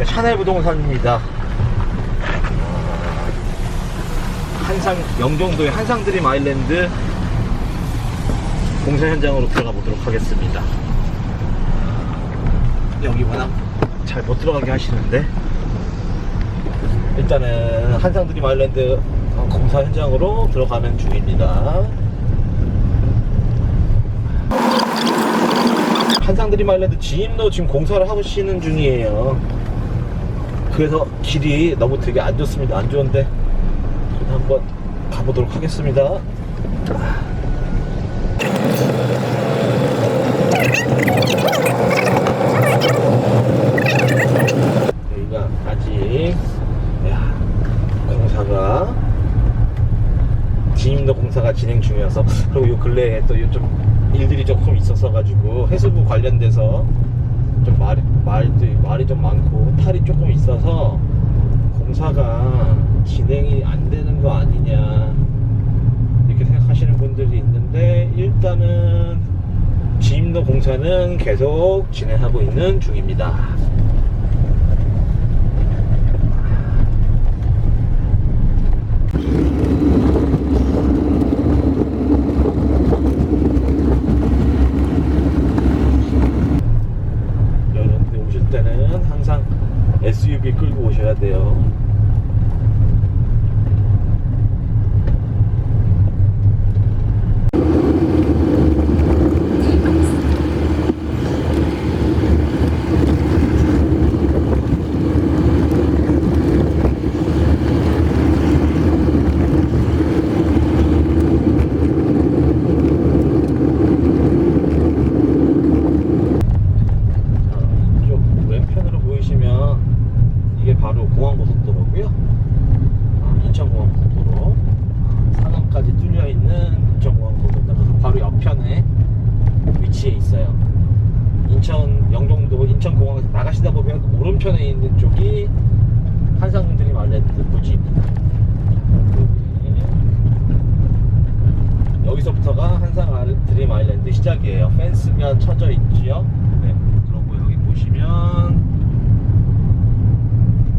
네, 샤넬 부동산입니다. 어, 한상 영종도의 한상드림 아일랜드 공사 현장으로 들어가 보도록 하겠습니다. 여기 워낙 잘 못 들어가게 하시는데 일단은 한상드림 아일랜드 공사 현장으로 들어가는 중입니다. 한상드림 아일랜드 지임로 지금 공사를 하시는 중이에요. 그래서 길이 너무 되게 안 좋습니다. 안 좋은데 한번 가보도록 하겠습니다. 여기가 아직 야, 공사가 지임도 공사가 진행 중이어서 그리고 요 근래에 또 좀 일들이 조금 있어서 가지고 해수부 관련돼서 좀 말이 말도 말이 좀 많고 탈이 조금 있어서 공사가 진행이 안 되는 거 아니냐 이렇게 생각하시는 분들이 있는데 일단은 지임도 공사는 계속 진행하고 있는 중입니다. 여러분들 오실 때는 항상 SUV 끌고 오셔야 돼요. 자, 이쪽 왼편으로 보이시면 이게 바로 공항고속도로고요. 아, 인천공항고속도로. 아, 상암까지 뚫려 있는 인천공항고속도로. 그 바로 옆편에 위치해 있어요. 인천 영종도 인천공항에서 나가시다 오른편에 있는 쪽이 한상드림 아일랜드 부지입니다. 여기서부터가 한상 드림 아일랜드 시작이에요. 펜스가 쳐져 있지요. 네. 그리고 여기 보시면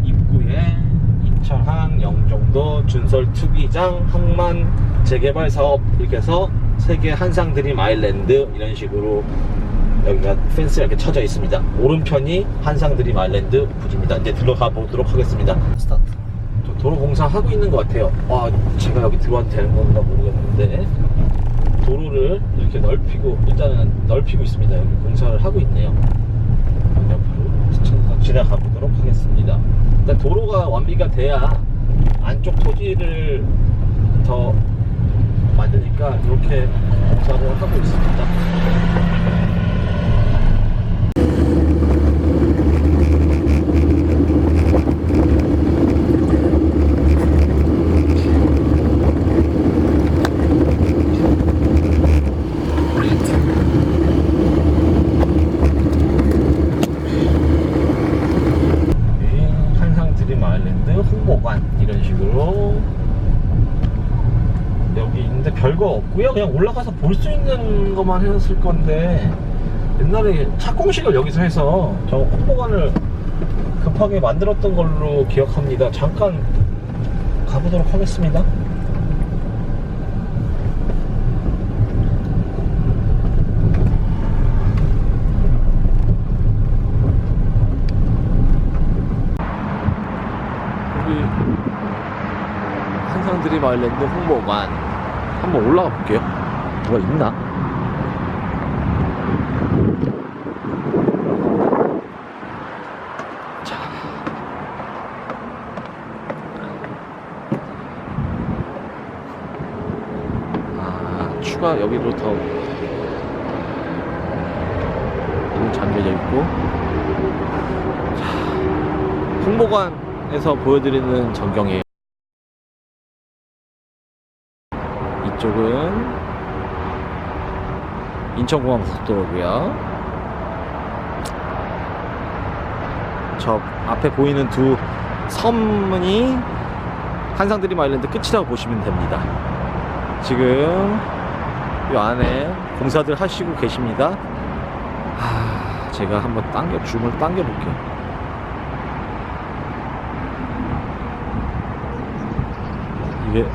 입구에 인천항 영종도 준설 투기장 항만 재개발 사업 이렇게 해서 세계 한상 드림 아일랜드 이런 식으로 여기가 펜스가 이렇게 쳐져 있습니다. 오른편이 한상 드림 아일랜드 부지입니다. 이제 들어가 보도록 하겠습니다. 스타트. 저 도로 공사 하고 있는 것 같아요. 아, 제가 여기 들어와도 되는 건가 모르겠는데 도로를 이렇게 넓히고 일단은 넓히고 있습니다. 여기 공사를 하고 있네요. 옆으로 지나가 보도록 하겠습니다. 일단 도로가 완비가 돼야 안쪽 토지를 더 만드니까 이렇게 공사를 하고 있습니다. 여기 한상 드림 아일랜드 홍보관 이런 식으로. 여기 있는데 별거 없고요. 그냥 올라가서 볼 수 있는 것만 했을 건데 옛날에 착공식을 여기서 해서 저 홍보관을 급하게 만들었던 걸로 기억합니다. 잠깐 가보도록 하겠습니다 여기 아일랜드 홍보관 한번 올라가 볼게요. 뭐가 있나? 자. 아, 추가 여기로 더문 잠겨져 있고. 자, 홍보관에서 보여드리는 전경이에요. 이쪽은 인천공항 국도로고요. 저 앞에 보이는 두 섬이 한상드림 아일랜드 끝이라고 보시면 됩니다. 지금 이 안에 공사들 하시고 계십니다. 하, 제가 한번 당겨 줌을 당겨 볼게요. 이게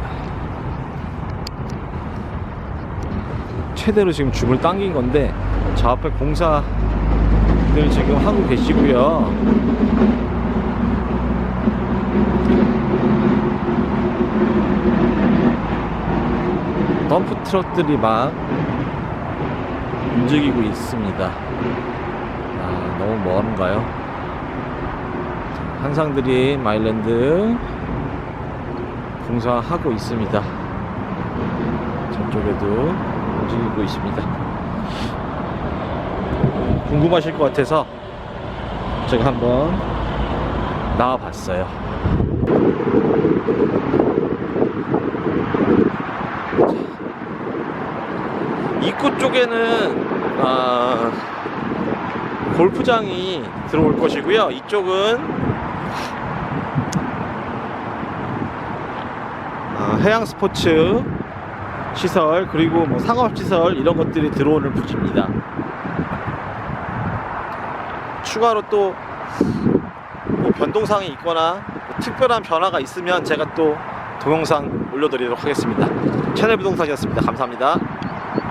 최대로 지금 줌을 당긴 건데 저 앞에 공사들 지금 하고 계시고요. 덤프 트럭들이 막 움직이고 있습니다. 아, 너무 먼가요? 한상들이 마일랜드 공사하고 있습니다. 저쪽에도 움직이고 있습니다. 궁금하실 것 같아서 제가 한번 나와 봤어요. 입구 쪽에는 아, 골프장이 들어올 것이고요. 이쪽은 아, 해양 스포츠 시설 그리고 뭐 상업 시설 이런 것들이 들어오는 부지입니다. 추가로 또 뭐 변동사항이 있거나 뭐 특별한 변화가 있으면 제가 또 동영상 올려드리도록 하겠습니다. 채널 부동산이었습니다. 감사합니다.